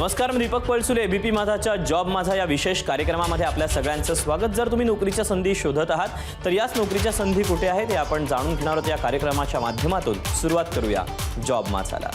नमस्कार मी दीपक पळसुले. एबीपी माझाच्या जॉब माझा या विशेष कार्यक्रमामध्ये आपल्या सगळ्यांचं स्वागत. जर तुम्ही नोकरीच्या संधी शोधत आहात तर याच नोकरीच्या संधी कुठे आहेत हे आपण जाणून घेणार आहोत या कार्यक्रमाच्या माध्यमातून. सुरुवात करूया जॉब माझाला.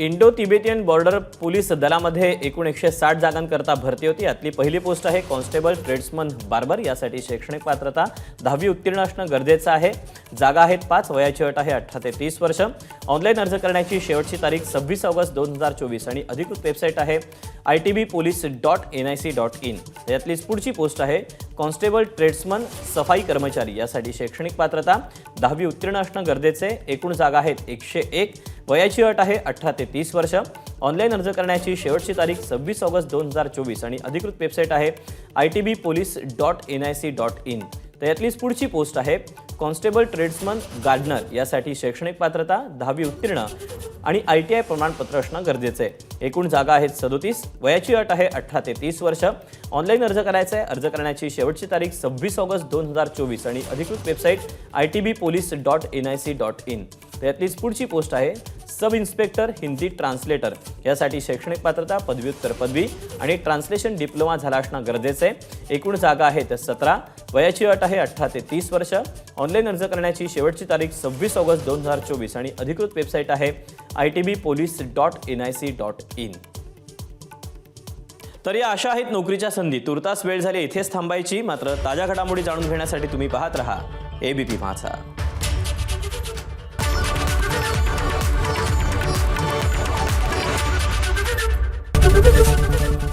इंडो तिबेटियन बॉर्डर पोलीस दलामध्ये एकूण एकशे साठ जागांकरता भरती होती. यातली पहिली पोस्ट आहे कॉन्स्टेबल ट्रेड्समन बार्बर. यासाठी शैक्षणिक पात्रता दहावी उत्तीर्ण असणं गरजेचं आहे. जागा आहेत पाच वयाची अट आहे अठरा ते तीस वर्ष. ऑनलाईन अर्ज करण्याची शेवटची तारीख सव्वीस ऑगस्ट दोन हजार चोवीस आणि अधिकृत वेबसाईट आहे I T B police dot N I C dot in यातलीच पुढची पोस्ट आहे कॉन्स्टेबल ट्रेड्समन सफाई कर्मचारी. यासाठी शैक्षणिक पात्रता दहावी उत्तीर्ण असणं गरजेचे आहे. एकूण जागा आहेत एकशे एक वयाची अट आहे अठरा ते तीस वर्ष. ऑनलाईन अर्ज करण्याची शेवटची तारीख सव्वीस ऑगस्ट दोन हजार चोवीस आणि अधिकृत वेबसाईट आहे I T B police dot N I C dot in. तर यातलीच पुढची पोस्ट आहे कॉन्स्टेबल ट्रेड्समन गार्डनर यासाठी शैक्षणिक पात्रता दहावी उत्तीर्ण आणि आय टी आय प्रमाणपत्र असणं गरजेचं आहे. एकूण जागा आहेत सदोतीस वयाची अट आहे अठरा ते तीस वर्ष. ऑनलाईन अर्ज करायचा आहे अर्ज करण्याची शेवटची तारीख सव्वीस ऑगस्ट दोन हजार चोवीस आणि अधिकृत website I T B police dot N I C dot in. यातलीच पुढची पोस्ट आहे सब इन्स्पेक्टर हिंदी ट्रान्सलेटर. यासाठी शैक्षणिक पात्रता पदव्युत्तर पदवी आणि ट्रान्सलेशन डिप्लोमा झाला असणं गरजेचं आहे. एकूण जागा आहेत सतरा वयाची अट आहे अठरा ते तीस वर्ष. ऑनलाईन अर्ज करण्याची शेवटची तारीख सव्वीस ऑगस्ट दोन हजार चोवीस आणि अधिकृत वेबसाईट आहे I T B police dot N I C dot in तर या अशा आहेत नोकरीच्या संधी. तुर्तास वेळ झाली इथेच थांबायची. मात्र ताज्या घडामोडी जाणून घेण्यासाठी तुम्ही पाहत राहा. एबीपी माझा